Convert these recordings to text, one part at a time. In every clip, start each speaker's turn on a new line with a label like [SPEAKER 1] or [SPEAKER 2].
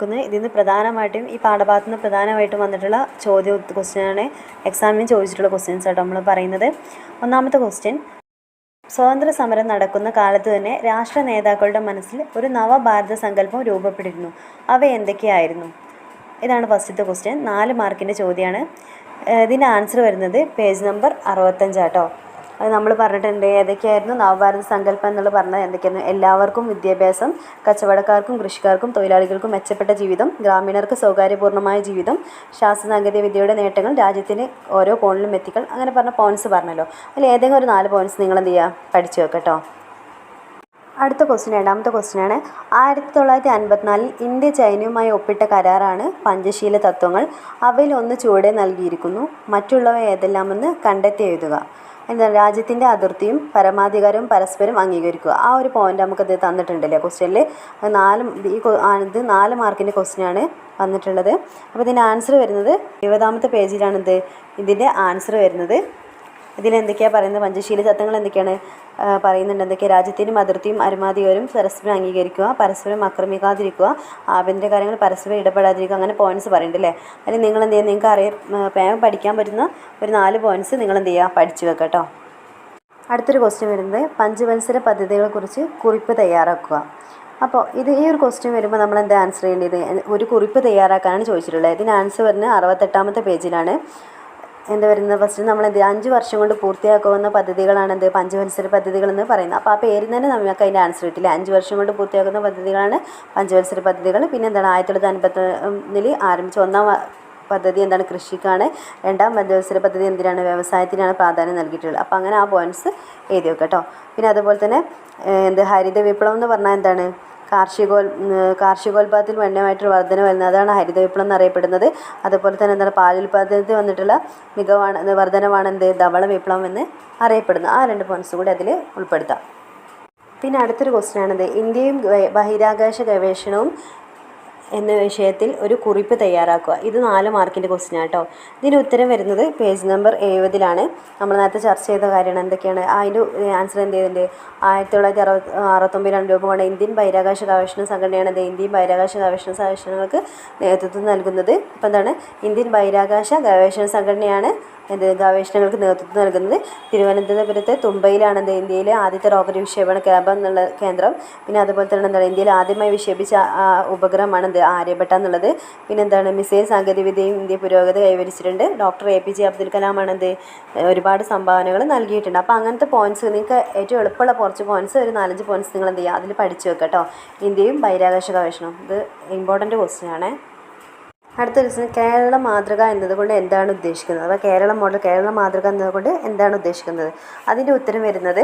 [SPEAKER 1] നോക്കുന്നത്. ഇതിൽ നിന്ന് പ്രധാനമായിട്ടും ഈ പാഠഭാഗത്ത് നിന്ന് പ്രധാനമായിട്ടും വന്നിട്ടുള്ള ചോദ്യ ക്വസ്റ്റ്യനാണ് എക്സാമിന് ചോദിച്ചിട്ടുള്ള ക്വസ്റ്റ്യൻസ് ആട്ടോ നമ്മൾ പറയുന്നത്. ഒന്നാമത്തെ ക്വസ്റ്റ്യൻ സ്വാതന്ത്ര്യ സമരം നടക്കുന്ന കാലത്ത് തന്നെ രാഷ്ട്ര നേതാക്കളുടെ മനസ്സിൽ ഒരു നവഭാരത സങ്കല്പം രൂപപ്പെട്ടിരുന്നു. അവ എന്തൊക്കെയായിരുന്നു? ഇതാണ് ഫസ്റ്റത്തെ ക്വസ്റ്റ്യൻ നാല് മാർക്കിന്റെ ചോദ്യമാണ് ഇതിന്റെ ആൻസർ വരുന്നത് പേജ് നമ്പർ അറുപത്തഞ്ചാട്ടോ അത് നമ്മൾ പറഞ്ഞിട്ടുണ്ട് ഏതൊക്കെയായിരുന്നു നവഭാരത സങ്കല്പം എന്നുള്ളത് പറഞ്ഞത് എന്തൊക്കെയായിരുന്നു? എല്ലാവർക്കും വിദ്യാഭ്യാസം കച്ചവടക്കാർക്കും കൃഷിക്കാർക്കും തൊഴിലാളികൾക്കും മെച്ചപ്പെട്ട ജീവിതം ഗ്രാമീണർക്ക് സൗകര്യപൂർണമായ ജീവിതം ശാസ്ത്ര സാങ്കേതിക വിദ്യയുടെ നേട്ടങ്ങൾ രാജ്യത്തിന് ഓരോ കോണിലും എത്തിക്കൽ അങ്ങനെ പറഞ്ഞ പോയിന്റ്സ് പറഞ്ഞല്ലോ. അതിൽ ഏതെങ്കിലും ഒരു നാല് പോയിന്റ്സ് നിങ്ങൾ എന്ത് ചെയ്യുക പഠിച്ചു വെക്കട്ടോ. അടുത്ത ക്വസ്റ്റ്യൻ രണ്ടാമത്തെ ക്വസ്റ്റ്യൻ ആണ്. ആയിരത്തി തൊള്ളായിരത്തി അൻപത്തിനാലിൽ ഇന്ത്യ ചൈനയുമായി ഒപ്പിട്ട കരാറാണ് പഞ്ചശീല തത്വങ്ങൾ. അവയിൽ ഒന്ന് ചുവടെ നൽകിയിരിക്കുന്നു. മറ്റുള്ളവ ഏതെല്ലാമെന്ന് കണ്ടെത്തി എഴുതുക. എന്താണ് രാജ്യത്തിന്റെ അതിർത്തിയും പരമാധികാരവും പരസ്പരം അംഗീകരിക്കുക. ആ ഒരു പോയിന്റ് നമുക്കത് തന്നിട്ടുണ്ടല്ലേ ക്വസ്റ്റ്യനിൽ നാല് ഈ ഇത് നാല് മാർക്കിന്റെ ക്വസ്റ്റ്യനാണ് വന്നിട്ടുള്ളത്. അപ്പോൾ ഇതിന്റെ ആൻസർ വരുന്നത് ഇരുപതാമത്തെ പേജിലാണിത് ഇതിന്റെ ആൻസർ വരുന്നത് ഇതിൽ എന്തൊക്കെയാണ് പറയുന്നത്? പഞ്ചശീല തത്വങ്ങൾ എന്തൊക്കെയാണ്? പറയുന്നുണ്ട്. എന്തൊക്കെയാണ് രാജ്യത്തിനും അതിർത്തിയും അരുമാതിയോരും പരസ്പരം അംഗീകരിക്കുക പരസ്പരം ആക്രമിക്കാതിരിക്കുക ആഭ്യന്തര കാര്യങ്ങൾ പരസ്പരം ഇടപെടാതിരിക്കുക അങ്ങനെ പോയിന്റ്സ് പറയുന്നുണ്ട് അല്ലേ അതിൽ നിങ്ങൾ എന്ത് ചെയ്യുക നിങ്ങൾക്ക് അറിയാം പഠിക്കാൻ പറ്റുന്ന ഒരു നാല് പോയിന്റ്സ് നിങ്ങൾ എന്ത് ചെയ്യുക? പഠിച്ചു വെക്കുക കേട്ടോ. അടുത്തൊരു ക്വസ്റ്റ്യൻ വരുന്നത് പഞ്ചവത്സര പദ്ധതികളെക്കുറിച്ച് കുറിപ്പ് തയ്യാറാക്കുക. അപ്പോൾ ഇത് ഈ ഒരു ക്വസ്റ്റ്യൻ വരുമ്പോൾ നമ്മൾ എന്താ ആൻസർ ചെയ്യേണ്ടത്? ഒരു കുറിപ്പ് തയ്യാറാക്കാനാണ് ചോദിച്ചിട്ടുള്ളത്. ഇതിന് ആൻസർ വരുന്നത് അറുപത്തെട്ടാമത്തെ പേജിലാണ് എന്താ വരുന്നത് ഫസ്റ്റ് നമ്മൾ എന്ത് അഞ്ച് വർഷം കൊണ്ട് പൂർത്തിയാക്കാവുന്ന പദ്ധതികളാണ് എന്ത് പഞ്ചവത്സര പദ്ധതികൾ എന്ന് പറയുന്നത്. അപ്പോൾ ആ പേര് തന്നെ നമുക്ക് അതിന്റെ ആൻസർ കിട്ടില്ല. അഞ്ച് വർഷം കൊണ്ട് പൂർത്തിയാക്കുന്ന പദ്ധതികളാണ് പഞ്ചവത്സര പദ്ധതികൾ. പിന്നെ എന്താണ്? ആയിരത്തി തൊള്ളായിരത്തി അൻപത്തൊന്നിൽ ആരംഭിച്ച ഒന്നാം പദ്ധതി എന്താണ്? കൃഷിക്കാണ്. രണ്ടാം പഞ്ചവത്സര പദ്ധതി എന്തിനാണ്? വ്യവസായത്തിനാണ് പ്രാധാന്യം നൽകിയിട്ടുള്ളത്. അപ്പോൾ അങ്ങനെ ആ പോയിന്റ്സ് എഴുതി വെക്കാം കേട്ടോ. പിന്നെ അതുപോലെ തന്നെ എന്ത് ഹരിത വിപ്ലവം എന്ന് പറഞ്ഞാൽ എന്താണ്? കാർഷികോൽ കാർഷികോൽപാദനത്തിൽ ഗണ്യമായിട്ടൊരു വർധന വരുന്നത് അതാണ് ഹരിത വിപ്ലവം എന്നറിയപ്പെടുന്നത്. അതുപോലെ തന്നെ എന്താണ് പാലുൽപാദനത്തിൽ വന്നിട്ടുള്ള മികവാണ് വർധനമാണ് എന്ത് ധവള വിപ്ലവം എന്ന് അറിയപ്പെടുന്നത് ആ രണ്ട് പോയിന്റ്സ് കൂടി അതിൽ ഉൾപ്പെടുത്താം. പിന്നെ അടുത്തൊരു ക്വസ്റ്റ്യൻ ആണത്. ഇന്ത്യയും ബഹിരാകാശ ഗവേഷണവും എന്ന വിഷയത്തിൽ ഒരു കുറിപ്പ് തയ്യാറാക്കുക. ഇത് നാല് മാർക്കിന്റെ ക്വസ്റ്റ്യൻ ആട്ടോ ഇതിന് ഉത്തരം വരുന്നത് പേജ് നമ്പർ എഴുപതിലാണ്. നമ്മൾ നേരത്തെ ചർച്ച ചെയ്ത കാര്യമാണ് എന്തൊക്കെയാണ്? അതിന്റെ ആൻസർ എന്ത് ചെയ്തിട്ടുണ്ട്? ആയിരത്തി തൊള്ളായിരത്തി അറുപത്തി അറുപത്തൊമ്പത് രണ്ട് രൂപ കൊണ്ട് ഇന്ത്യൻ ബഹിരാകാശ ഗവേഷണ സംഘടനയാണ് ഇന്ത്യൻ ബഹിരാകാശ ഗവേഷണ ഗവേഷണങ്ങൾക്ക് നേതൃത്വം നൽകുന്നത്. അപ്പോൾ എന്താണ്? ഇന്ത്യൻ ബഹിരാകാശ ഗവേഷണ സംഘടനയാണ് എന്ത് ഗവേഷണങ്ങൾക്ക് നേതൃത്വം നൽകുന്നത് തിരുവനന്തപുരത്തെ തുമ്പയിലാണ് എന്ത് ഇന്ത്യയിലെ ആദ്യത്തെ റോക്കറ്റ് വിക്ഷേപണ ക്യാമ്പ് എന്നുള്ള കേന്ദ്രം. പിന്നെ അതുപോലെ തന്നെ എന്താണ് ഇന്ത്യയിൽ ആദ്യമായി വിക്ഷേപിച്ച ഉപഗ്രഹമാണ് എന്ത് ആര്യഭട്ട എന്നുള്ളത്. പിന്നെ എന്താണ് മിസൈൽ സാങ്കേതികവിദ്യയും ഇന്ത്യ പുരോഗതി കൈവരിച്ചിട്ടുണ്ട്. Doctor A P J Abdul കലാമാണ് എന്ത് ഒരുപാട് സംഭാവനകൾ നൽകിയിട്ടുണ്ട്. അപ്പോൾ അങ്ങനത്തെ പോയിന്റ്സ് നിങ്ങൾക്ക് ഏറ്റവും എളുപ്പമുള്ള കുറച്ച് പോയിന്റ്സ് ഒരു നാലഞ്ച് പോയിന്റ്സ് നിങ്ങൾ എന്ത് ചെയ്യുക അതിൽ പഠിച്ചു വെക്കുക കേട്ടോ. ഇന്ത്യയും ബഹിരാകാശ ഗവേഷണം ഇത് ഇമ്പോർട്ടന്റ് ക്വസ്റ്റ്യൻ ആണേ. അടുത്ത ദിവസം കേരള മാതൃക എന്നതുകൊണ്ട് എന്താണ് ഉദ്ദേശിക്കുന്നത്? അഥവാ കേരള മോഡൽ കേരള മാതൃക എന്നതുകൊണ്ട് എന്താണ് ഉദ്ദേശിക്കുന്നത്? അതിന്റെ ഉത്തരം വരുന്നത്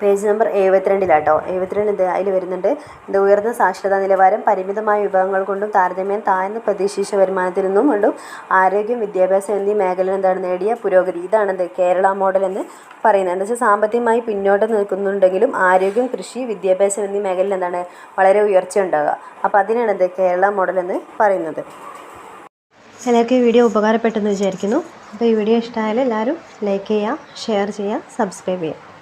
[SPEAKER 1] പേജ് നമ്പർ എഴുപത്തിരണ്ടിലാട്ടോ. എഴുപത്തിരണ്ട് അതിൽ വരുന്നുണ്ട്. ഇത് ഉയർന്ന സാക്ഷരതാ നിലവാരം പരിമിതമായ വിഭവങ്ങൾ കൊണ്ടും താരതമ്യം താഴ്ന്ന പ്രതീക്ഷിച്ച വരുമാനത്തിൽ നിന്നും കൊണ്ടും ആരോഗ്യം വിദ്യാഭ്യാസം എന്നീ മേഖലയിൽ എന്താണ് നേടിയ പുരോഗതി? ഇതാണ് എന്ത് കേരള മോഡൽ എന്ന് പറയുന്നത്. എന്താ വെച്ചാൽ സാമ്പത്തികമായി പിന്നോട്ട് നിൽക്കുന്നുണ്ടെങ്കിലും ആരോഗ്യം കൃഷി വിദ്യാഭ്യാസം എന്നീ മേഖലയിൽ എന്താണ് വളരെ ഉയർച്ച ഉണ്ടാകുക അപ്പോൾ അതിനാണ് എന്ത് കേരള മോഡൽ എന്ന് പറയുന്നത്. എല്ലാവർക്കും ഈ വീഡിയോ ഉപകാരപ്പെട്ടെന്ന് വിചാരിക്കുന്നു. അപ്പോൾ ഈ വീഡിയോ ഇഷ്ടമായാൽ എല്ലാവരും ലൈക്ക് ചെയ്യുക ഷെയർ ചെയ്യുക സബ്സ്ക്രൈബ് ചെയ്യുക.